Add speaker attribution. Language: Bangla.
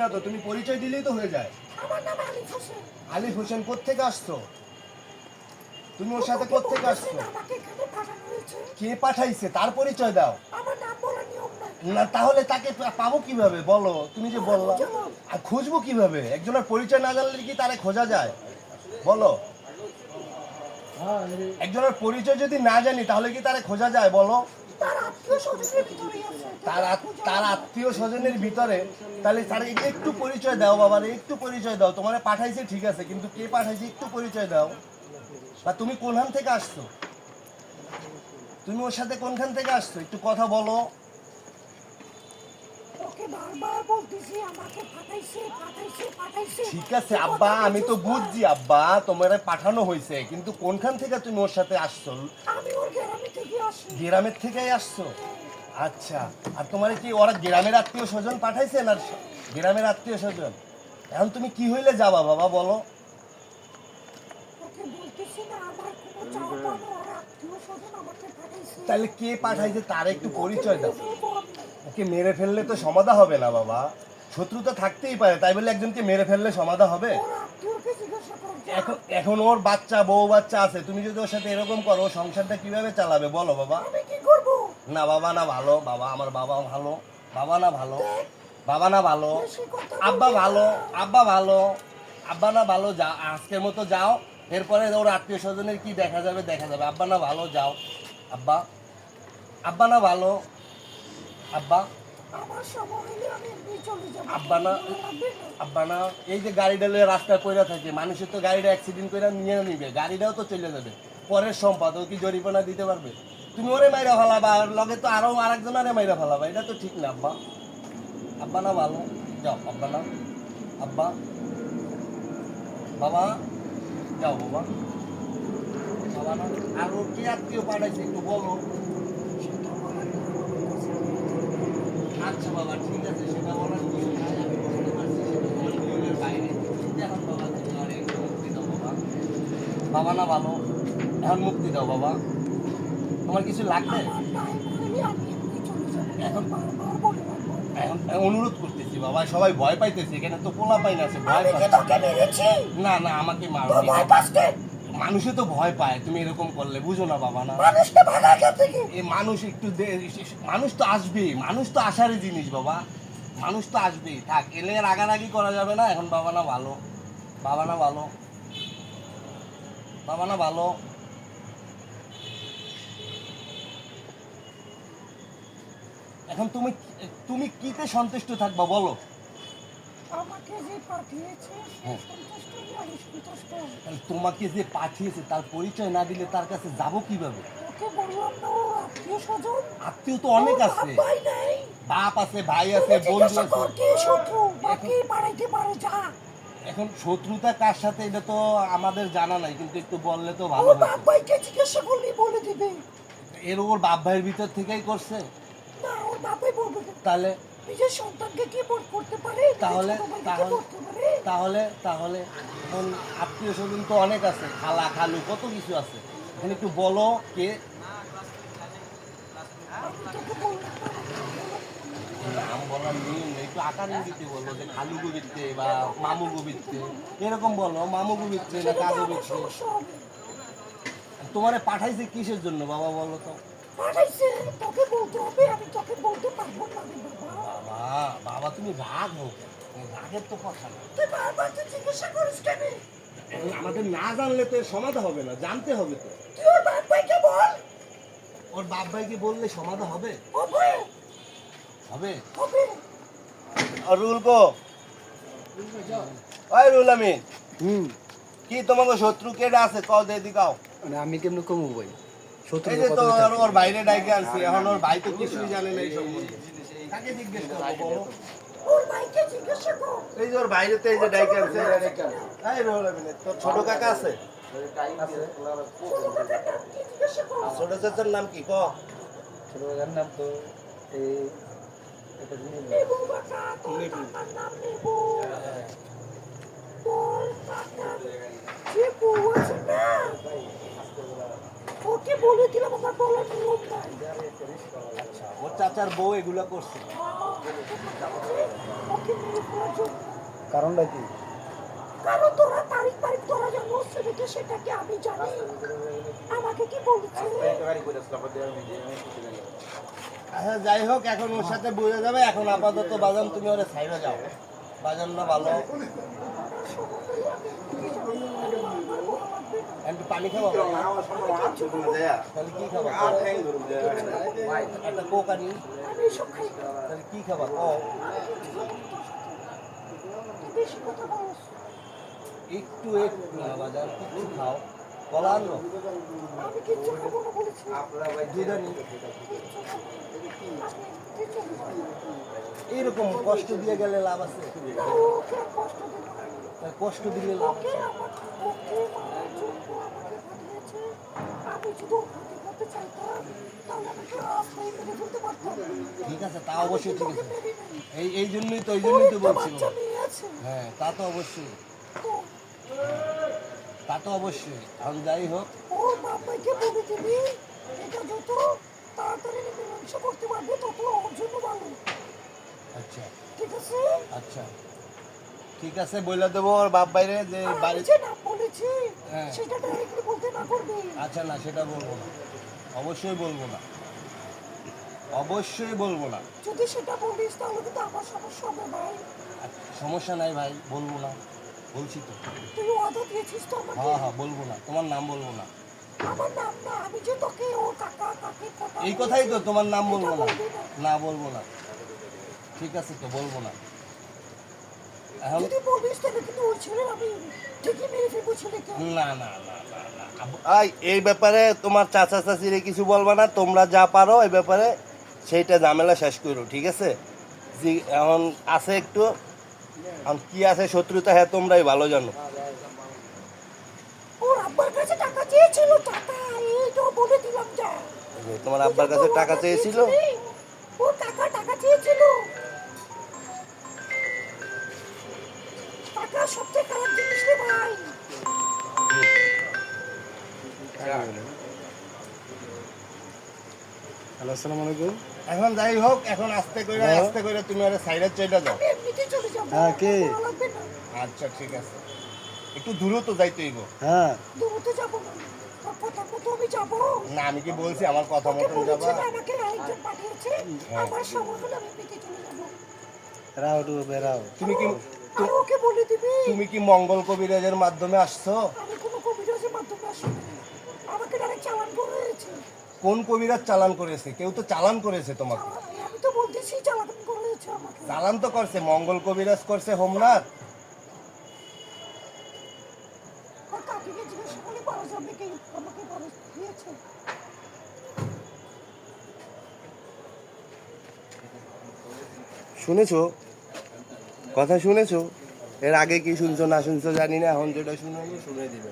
Speaker 1: না তো তুমি পরিচয় দিলেই তো হয়ে যায়।
Speaker 2: আমার নাম আলিফ হোসেন।
Speaker 1: আলিফ হোসেন কোত্থেকে আসছো? তুমি ওর সাথে কোত্থেকে আসছো?
Speaker 2: আমাকে এখানে পাঠানো হয়েছে।
Speaker 1: কে পাঠাইছে? তার পরিচয় দাও।
Speaker 2: আমার নাম বলার নিয়ম নাই।
Speaker 1: না তাহলে তাকে পাবো কীভাবে? বলো তুমি যে বললা। আর খুঁজবো কীভাবে? একজনের পরিচয় না জানলে কি তারে খোঁজা যায়? বলো। একজনের পরিচয় যদি না জানি তাহলে কি তারে খোঁজা যায়? বলো।
Speaker 2: তার আত্মীয় স্বজনের
Speaker 1: ভিতরে তাহলে তার একটু পরিচয় দাও বাবার একটু পরিচয় দাও। তোমার পাঠাইছে ঠিক আছে কিন্তু কে পাঠাইছে একটু পরিচয় দাও। বা তুমি কোনখান থেকে আসছো? তুমি ওর সাথে কোনখান থেকে আসছো? একটু কথা বলো। ঠিক আছে আব্বা আমি তো বুঝছি আব্বা তোমার পাঠানো হয়েছে কিন্তু কোনখান থেকে তুমি ওর সাথে আসছো?
Speaker 2: আমি ওর গ্রামে
Speaker 1: গ্রামের থেকেই আসছো? আচ্ছা আর তোমার কি ওরা গ্রামের আত্মীয় স্বজন পাঠাইছে না গ্রামের আত্মীয় স্বজন? এখন তুমি কি হইলে যাবা বাবা বলো? তাহলে কে পাঠাইছে তার একটু পরিচয় দাও। ওকে মেরে ফেললে তো সমাধা হবে না বাবা। শত্রু তো থাকতেই পারে তাই বলে একজনকে মেরে ফেললে সমাধা হবে? এখন এখন ওর বাচ্চা বউ বাচ্চা আছে তুমি যদি ওর সাথে এরকম করো সংসারটা কীভাবে চালাবে বলো বাবা? না বাবা না ভালো বাবা আমার বাবা ভালো বাবা না ভালো বাবা না ভালো আব্বা ভালো আব্বা ভালো আব্বা না ভালো যা আজকের মতো যাও এরপরে ওর আত্মীয় স্বজনের কি দেখা যাবে দেখা যাবে। আব্বা না ভালো যাও। আব্বা আব্বা না ভালো আব্বা। এই যে গাড়িটা লয়ে রাস্তায় পড়ে থাকে মানুষের তো গাড়িটা অ্যাক্সিডেন্ট করে নিয়ে নিবে গাড়িটাও তো চলে যাবে। পরের সম্পদ ও কি জরিমানা দিতে পারবে? তুমি ওরে মাইরা ফেলাবা আর লগে তো আরও আরেকজন আরে মাইরা ফেলাবা এটা তো ঠিক না আব্বা। আব্বা না ভালো। যাও আব্বা না। আব্বা। বাবা। যাও বাবা। বাবা না আর ও কি আত্মীয় পাঠাইছে একটু বলো। আচ্ছা বাবা ঠিক আছে সেটা বলার কিছু নাই আমি বুঝতে পারছি সেটা তোমার নিয়মের বাইরে। এখন বাবা তুমি একটু মুক্তি দাও বাবা। বাবা না ভালো এখন মুক্তি দাও বাবা। তোমার কিছু লাগবে? এখন অনুরোধ করতেছি বাবা সবাই ভয় পাইতেছে এখানে তো পোলা পাই না আছে ভয় না না আমাকে মারো
Speaker 2: ভয় কে?
Speaker 1: মানুষে তো ভয় পায় তুমি এরকম করলে বুঝো না বাবা না?
Speaker 2: ভাগা
Speaker 1: মানুষ একটু মানুষ তো আসবেই মানুষ তো আসারই জিনিস বাবা। মানুষ তো আসবেই। থাক এলে রাগারাগি করা যাবে না এখন বাবা না ভালো। বাবা না ভালো। বাবা না ভালো। এখন তুমি তুমি কিতে সন্তুষ্ট থাকবা বলো?
Speaker 2: আমাকে যে পাঠিয়েছে সে
Speaker 1: হ্যাঁ। তোমাকে যে পাঠিয়েছে তার পরিচয় না দিলে তার কাছে যাব কীভাবে?
Speaker 2: আত্মীয়
Speaker 1: তো অনেক আছে। বাপ আছে ভাই আছে বন্ধু আছে। এখন শত্রুতা কার সাথে? এটা তো আমাদের জানা নাই কিন্তু একটু বললে তো ভালো
Speaker 2: বাপ ভাইকে জিজ্ঞাসা করলে বলে দিবে।
Speaker 1: এর ওর বাপ ভাইয়ের ভিতর থেকেই করছে?
Speaker 2: না ওর বাপই বলবে।
Speaker 1: তাহলে
Speaker 2: নিজের সন্তানকে কি বোধ করতে পারে?
Speaker 1: তাহলে তাহলে তাহলে এখন আত্মীয় স্বজন তো অনেক আছে খালা খালু কত কিছু আছে। এখন একটু বলো কে। নাম বলার নিয়ম নেই একটু আকার ইঙ্গিতে বলো যে খালু গোবিত্তে বা মামু গোবিত্তে এরকম বলো মামু গোবিত্তে না কাজু গোবিত্তে তোমারে পাঠাইছে কিসের জন্য বাবা বলো তো?
Speaker 2: পাঠাইছে তোকে বলতে হবে আমি তোকে বলতে পারব না।
Speaker 1: তুমি রাগ হোক রাগের তো কথা না।
Speaker 2: তুই বারবার তুই জিজ্ঞাসা করিস কেন?
Speaker 1: আমাদের না জানলে তো সমাধা হবে না জানতে হবে তো।
Speaker 2: তুই ওর বাপ ভাইকে বল।
Speaker 1: ওর বাপ ভাইকে বললে সমাধা হবে?
Speaker 2: হবে।
Speaker 1: হবে?
Speaker 2: হবে।
Speaker 1: আর রুল কো ওই রুল আমিন
Speaker 3: হুম।
Speaker 1: কি তোমাকে শত্রু কেডে আছে? কও দে দিকাও
Speaker 3: মানে আমি কেমন কমু ভাই? শত্রু
Speaker 1: এই যে তো ওর ওর বাইরে ডাইকে আনছি এখন ওর ভাই তো কিছুই জানে না এই সম্বন্ধে। তাকে জিজ্ঞাসা
Speaker 2: কর
Speaker 1: এই যে ওর বাইরে তো এই যে ডাইকে আছে এই রুল আমিন তোর ছোট কাকা আছে?
Speaker 2: ছোট
Speaker 1: চাচার নাম কি? ক?
Speaker 3: ছোট ভাইয়ের নাম তো এই এটা
Speaker 2: নেবু বাটা তোর কাকার নাম নেবু তোর কাকার যে বউ আছে না ওকে বলে দিলাম আমার বলার নিয়ম নাই
Speaker 1: ওর চাচার বউ এগুলো করছে।
Speaker 3: কারণটা কি?
Speaker 2: কারণ তোরা তারিখ তারিখ তোরা সেটাকে সেটাকে আমি জানি। আমাকে কি বলছে?
Speaker 1: আচ্ছা যাই হোক এখন ওর সাথে বুঝে যাবে। এখন আপাতত বাজান তুমি ওরে সাইডে যাও। বাজান না ভালো। একটু পানি খাব তাহলে কি খাবা? একটা কোক আনি। তাহলে কি খাবা? ও
Speaker 2: তুই বেশি কথা
Speaker 1: একটু একটু না বাজান কিছু খাও। কলা আনি
Speaker 2: কিচ্ছু খাব না। তুই চলে যা।
Speaker 1: এরকম কষ্ট দিয়ে গেলে লাভ আছে?
Speaker 2: কষ্ট দিলে
Speaker 1: লাভ
Speaker 2: ওকে আমার ওকে মারার জন্য আমাকে পাঠিয়েছে আমি যদি ওর ক্ষতি করতে চাইতাম তাহলে আমাকে রাস্তায় মেরে ফেলতে পারতাম
Speaker 1: ঠিক আছে তা অবশ্যই ঠিক আছে। এই এই জন্যই তো এই জন্যই তো বলছি হ্যাঁ তা তো অবশ্যই।
Speaker 2: তা
Speaker 1: তো অবশ্যই। এখন যাই হোক।
Speaker 2: ওর বাবাকে বলে দিবি এটা যত তাড়াতাড়ি মীমাংসা করতে পারবে তত ওর জন্য ভালো
Speaker 1: আচ্ছা।
Speaker 2: ঠিক আছে?
Speaker 1: আচ্ছা। ঠিক আছে বলে দেবো ওর বাপ বাইরে যে বাড়ি
Speaker 2: বলেছি
Speaker 1: হ্যাঁ।
Speaker 2: সেটা ডাইরেক্টলি বলতে না করবি।
Speaker 1: আচ্ছা না সেটা বলব না। অবশ্যই বলব না। অবশ্যই বলব না।
Speaker 2: যদি সেটা বলিস তাহলে কিন্তু আমার সমস্যা হবে ভাই।
Speaker 1: আচ্ছা, সমস্যা নাই ভাই বলব না। বলছি তো।
Speaker 2: তুই ওয়াদা দিয়েছিস তো আমাকে?
Speaker 1: হ্যাঁ হ্যাঁ বলব না। তোমার নাম বলব না।
Speaker 2: আমার নাম না আমি যে তোকে ও কাকা কাকে কথা
Speaker 1: এই কথাই তো তোমার নাম বলব না।
Speaker 2: না।
Speaker 1: বলব না। ঠিক আছে তো বলব না।
Speaker 2: যদি বলিস তাহলে কিন্তু ওই ছেলে আমি ঠিকই মেরে ফেলব ছেলেকে।
Speaker 1: না না না না না আই এই ব্যাপারে তোমার চাচা চাচিরে কিছু বলবা না তোমরা যা পারো এই ব্যাপারে সেইটা ঝামেলা শেষ করো ঠিক আছে? জি এখন আছে একটু। এখন কি আছে শত্রুতা হ্যাঁ তোমরাই ভালো জানো।
Speaker 2: ওর আব্বার কাছে টাকা চেয়েছিল টাকা এই বলে দিলাম যা।
Speaker 1: তোমার আব্বার কাছে টাকা চেয়েছিল?
Speaker 2: ওর টাকা টাকা চেয়েছিল। টাকা সবচেয়ে খারাপ জিনিস রে ভাই।
Speaker 3: হ্যালো আসসালামু আলাইকুম।
Speaker 1: এখন যাই হোক এখন আস্তে করে
Speaker 3: হ্যাঁ।
Speaker 1: আস্তে করে তুমি আরে সাইডে চলে যাও।
Speaker 2: এমনিতেই চলে যাব।
Speaker 3: হ্যাঁ, কে?
Speaker 1: আচ্ছা ঠিক আছে। একটু দূরও তো যাইতে হইব।
Speaker 3: হ্যাঁ।
Speaker 2: যাব কথা মতো আমি যাব।
Speaker 1: না আমি কি বলছি আমার কথা মতন যাবা?
Speaker 2: আমাকে আরেকজন পাঠিয়েছে। আমার সময় হলে আমি পেতে চলে যাব।
Speaker 3: রাও
Speaker 1: তুমি কি
Speaker 2: আর ওকে বলে দিবি?
Speaker 1: তুমি কি মঙ্গল কবিরাজের মাধ্যমে আসছো?
Speaker 2: আমি কোনো কবিরাজের মাধ্যমে আসিনি। আমাকে ডাইরেক্ট চালান করে হয়েছে
Speaker 1: কোন কবিরাজ চালান করেছে? কেউ তো চালান করেছে তোমাকে।
Speaker 2: আমি তো বলতেছি চালান করে হয়েছে আমাকে।
Speaker 1: চালান তো করছে মঙ্গল কবিরাজ করছে হোমনাথ।
Speaker 2: আর কাকিকে জিজ্ঞাসা করলে পারা যাবে কি আমাকে বলে দিয়েছে।
Speaker 1: শুনেছো? কথা শুনেছো? এর আগে কি শুনছো, না শুনছো জানি না, এখন যেটা শুনে শুনে দিবে।